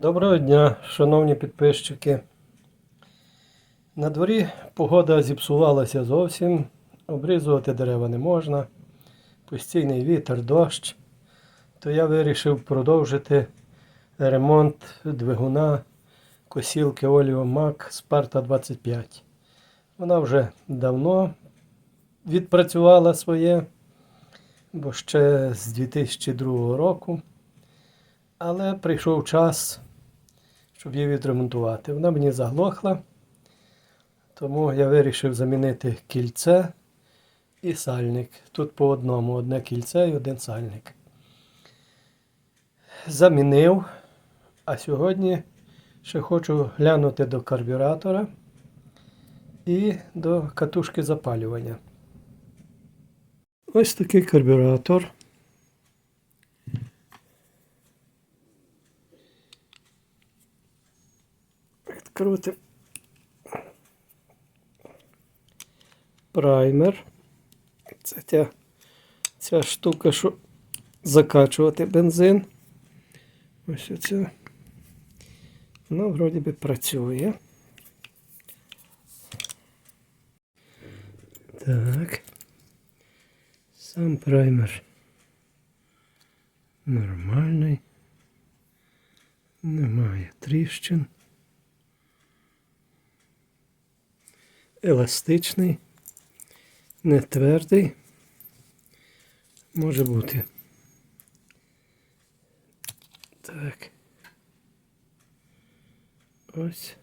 Доброго дня, шановні підписчики. На дворі погода зіпсувалася зовсім. Обрізувати дерева не можна. Постійний вітер, дощ. То я вирішив продовжити ремонт двигуна косілки Оліо Мак Спарта 25. Вона вже давно відпрацювала своє, бо ще з 2002 року. Але прийшов час, щоб її відремонтувати. Вона мені заглохла, тому я вирішив замінити кільце і сальник. Тут по одному одне кільце і один сальник. Замінив, а сьогодні ще хочу глянути до карбюратора і до катушки запалювання. Ось такий карбюратор. Відкрути праймер. Це ця, ця штука, що закачувати бензин. Ось оце. Воно вроді би працює. Так. Сам праймер. Нормальний. Немає тріщин. Еластичний, не твердий. Може бути. Так. Ось.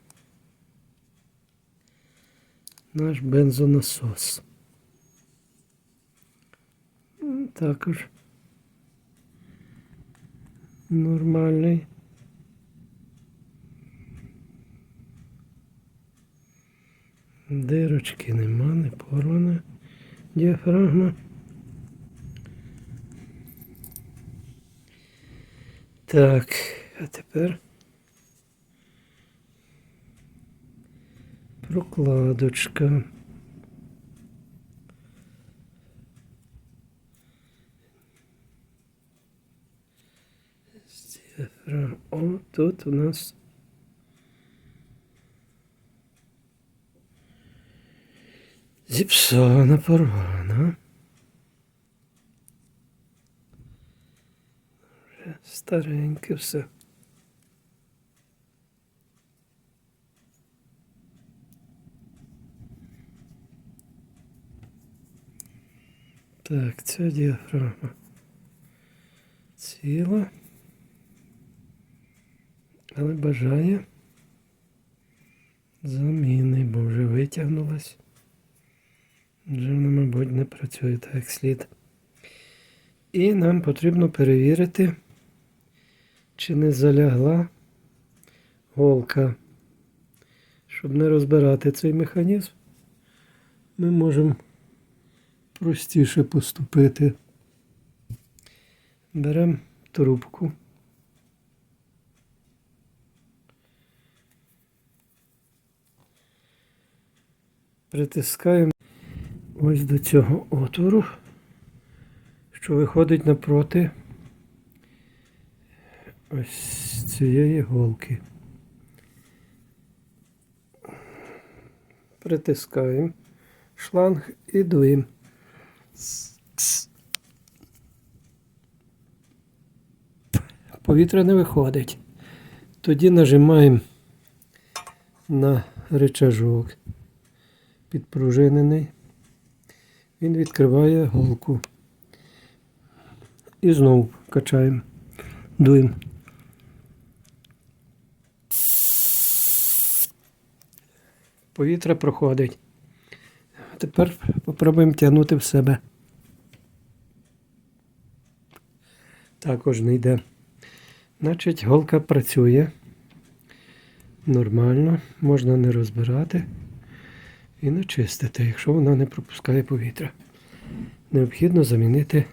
Наш бензонасос. Також нормальний. Дирочки нема, не порвана діафрагма. Так, а тепер прокладочка. О, тут у нас Зіпсована, порвана. Стареньке все. Так, ця діафрагма ціла, але бажає заміни, бо вже витягнулась. Вже вона, мабуть, не працює так як слід. І нам потрібно перевірити, чи не залягла голка. Щоб не розбирати цей механізм, ми можемо простіше поступити. Беремо трубку. Притискаємо ось до цього отвору, що виходить напроти ось цієї голки. Притискаємо шланг і дуємо. Повітря не виходить. Тоді нажимаємо на рычажок підпружинений. Він відкриває голку. І знову качаємо. Дуємо. Повітря проходить. Тепер спробуємо тягнути в себе. Також не йде. Значить, голка працює нормально, можна не розбирати і начистити, якщо вона не пропускає повітря необхідно замінити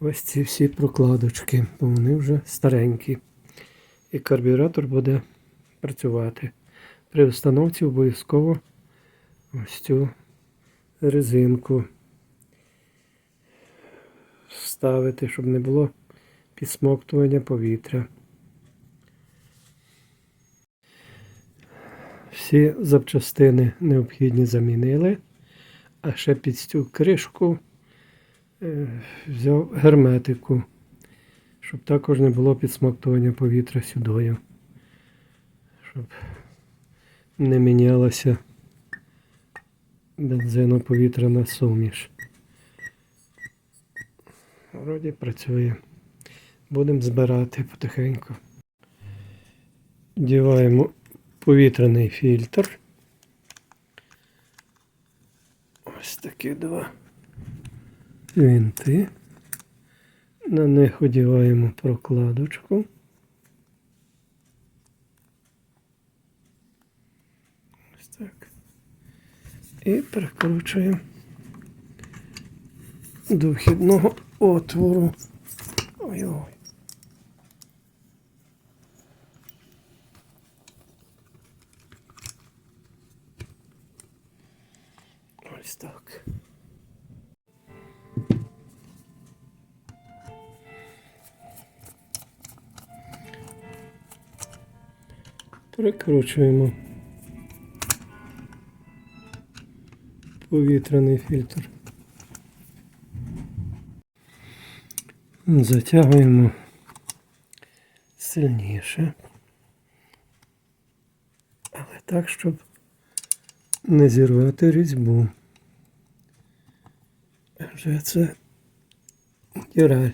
ось ці всі прокладочки, бо вони вже старенькі. І карбюратор буде працювати. При установці обов'язково ось цю резинку вставити, щоб не було підсмоктування повітря. Всі запчастини необхідні замінили а ще під цю кришку е, взяв герметику, щоб також не було підсмоктування повітря сюдою, щоб не мінялася бензиноповітряна суміш. Вроді працює. Будемо збирати потихеньку. Діваємо повітряний фільтр. Ось такі два вінти. На них одіваємо прокладочку. Ось так. І прикручуємо до вхідного отвору. Ой-ой. Прикручуємо повітряний фільтр. Затягуємо сильніше. Але так, щоб не зірвати різьбу. Вже це діраль.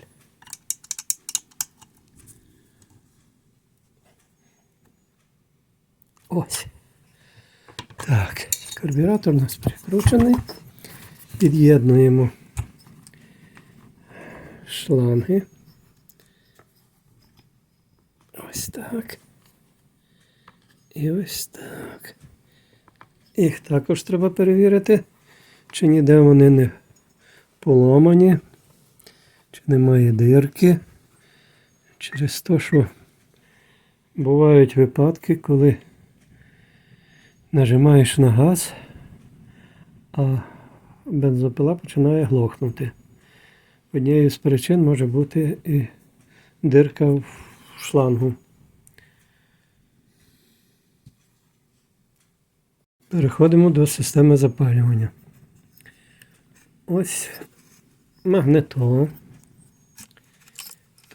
Ось. Так, карбюратор у нас прикручений. Під'єднуємо шланги. Ось так. І ось так. Їх також треба перевірити, чи ніде вони не поломані, чи немає дирки. Через те, що бувають випадки, коли нажимаєш на газ, а бензопила починає глохнути. Однією з причин може бути і дирка в шлангу. Переходимо до системи запалювання. Ось магнето.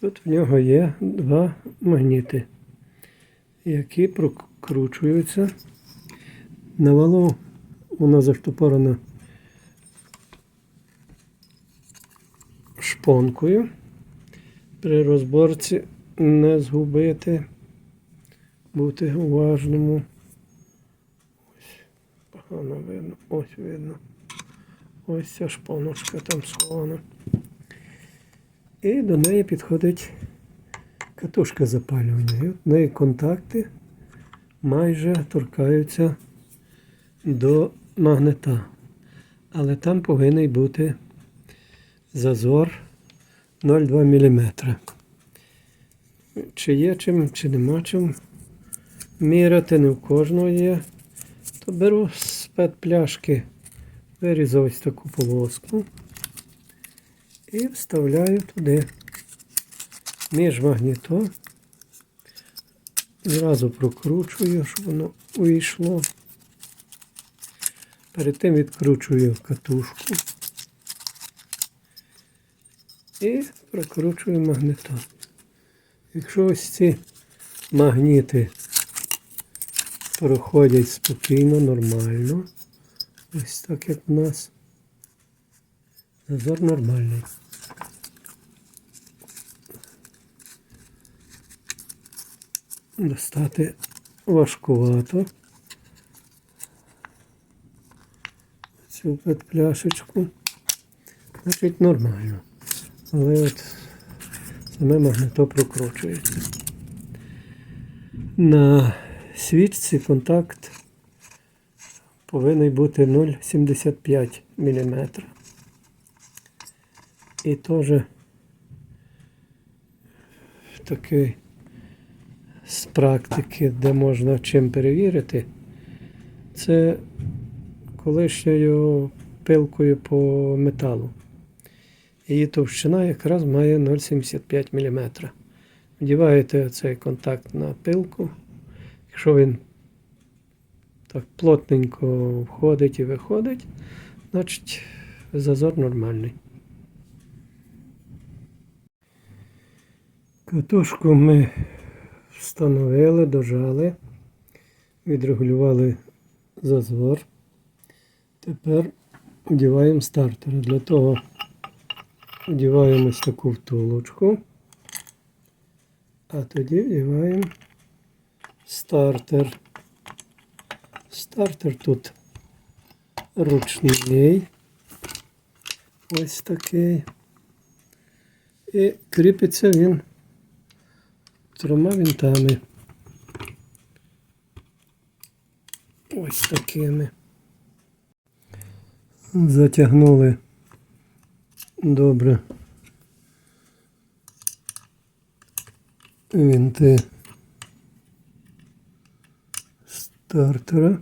Тут в нього є два магніти, які прокручуються. На валу вона заштопорена шпонкою. При розборці не згубити, бути уважному. Ось погано видно, ось видно. Ось ця шпоночка там схована. І до неї підходить катушка запалювання. І от в неї контакти майже торкаються до магнета. Але там повинен бути зазор 0,2 мм. Чи є чим, чи нема чим міряти, не в кожного є. То беру з пет-пляшки, вирізав ось таку полоску і вставляю туди між магніто. Зразу прокручую, щоб воно увійшло. Перед тим відкручую катушку і прокручую магнитон. Якщо ось ці магніти проходять спокійно, нормально, ось так як у нас, зазор нормальний. Достати важкувато. Цю пляшечку. Значить нормально. Але от саме магнито прокручується. На свічці контакт повинен бути 0,75 мм. І теж такий з практики, де можна чим перевірити, це колишньою пилкою по металу. Її товщина якраз має 0,75 мм. Вдіваєте цей контакт на пилку. Якщо він так плотненько входить і виходить, значить зазор нормальний. Катушку ми встановили, дожали, відрегулювали зазор. Тепер вдіваємо стартер. Для того вдіваємо ось таку втулочку, а тоді вдіваємо стартер. Стартер тут ручний. Ось такий. І кріпиться він трьома винтами. Ось такими. Затягнули добре винти стартера.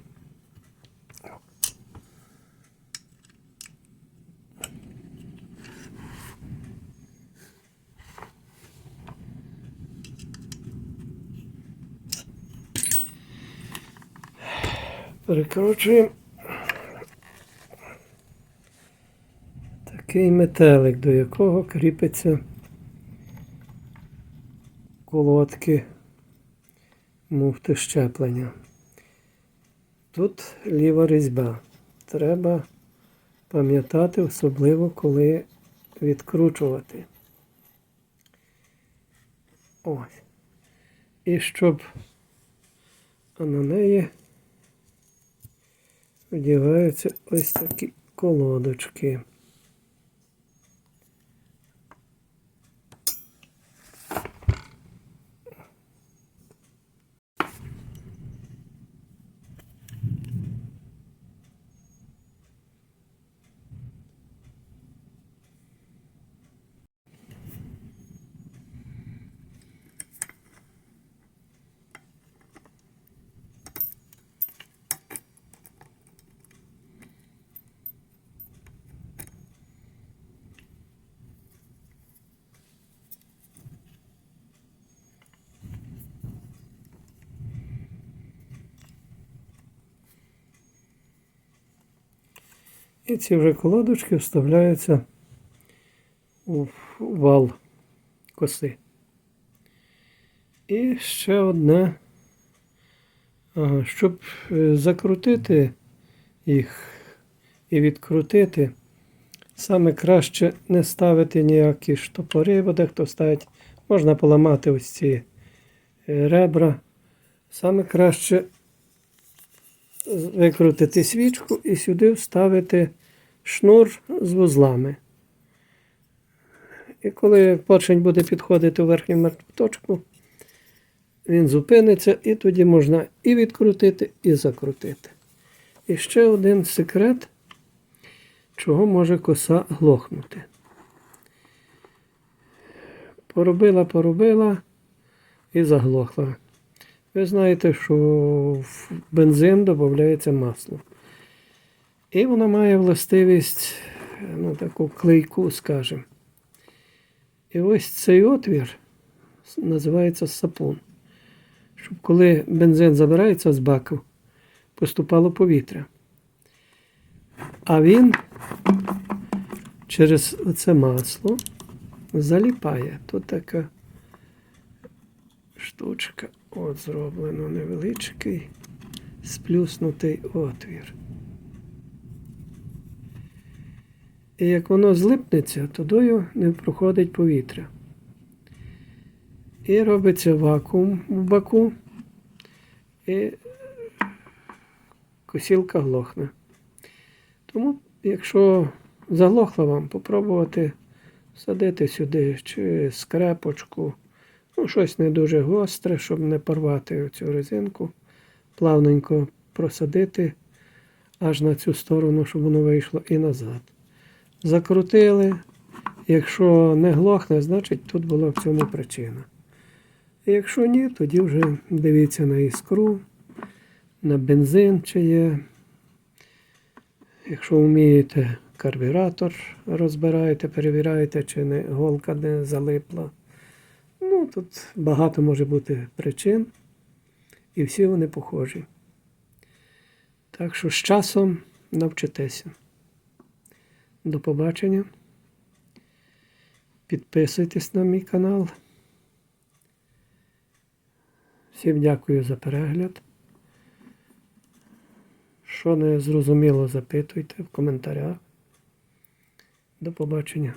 Перекручуємо. Такий метелик, до якого кріпиться колодки муфти щеплення. Тут ліва різьба. Треба пам'ятати, особливо коли відкручувати. Ось. І щоб на неї вдягаються ось такі колодочки. І ці вже колодочки вставляються у вал коси. І ще одне, щоб е, закрутити їх і відкрутити, саме краще не ставити ніякі штопори, бо дехто ставить, можна поламати ось ці е, ребра. Саме краще викрутити свічку і сюди вставити шнур з вузлами. І коли поршень буде підходити у верхню мертву він зупиниться, і тоді можна і відкрутити, і закрутити. І ще один секрет, чого може коса глохнути. Поробила, поробила і заглохла. Ви знаєте, що в бензин додається масло. І воно має властивість, ну, таку клейку, скажімо. І ось цей отвір називається сапун. Щоб коли бензин забирається з баку, поступало повітря. А він через це масло заліпає. Тут така штучка. От зроблено невеличкий сплюснутий отвір. І як воно злипнеться, тодою не проходить повітря. І робиться вакуум в баку, і косілка глохне. Тому, якщо заглохла вам, попробувати садити сюди чи скрепочку. Ну, щось не дуже гостре, щоб не порвати цю резинку. Плавненько просадити аж на цю сторону, щоб воно вийшло і назад. Закрутили. Якщо не глохне, значить тут була в цьому причина. Якщо ні, тоді вже дивіться на іскру, на бензин чи є. Якщо вмієте карбюратор, розбираєте, перевіряєте, чи не голка не залипла. Ну, тут багато може бути причин, і всі вони похожі. Так що з часом навчитеся. До побачення. Підписуйтесь на мій канал. Всім дякую за перегляд. Що не зрозуміло, запитуйте в коментарях. До побачення.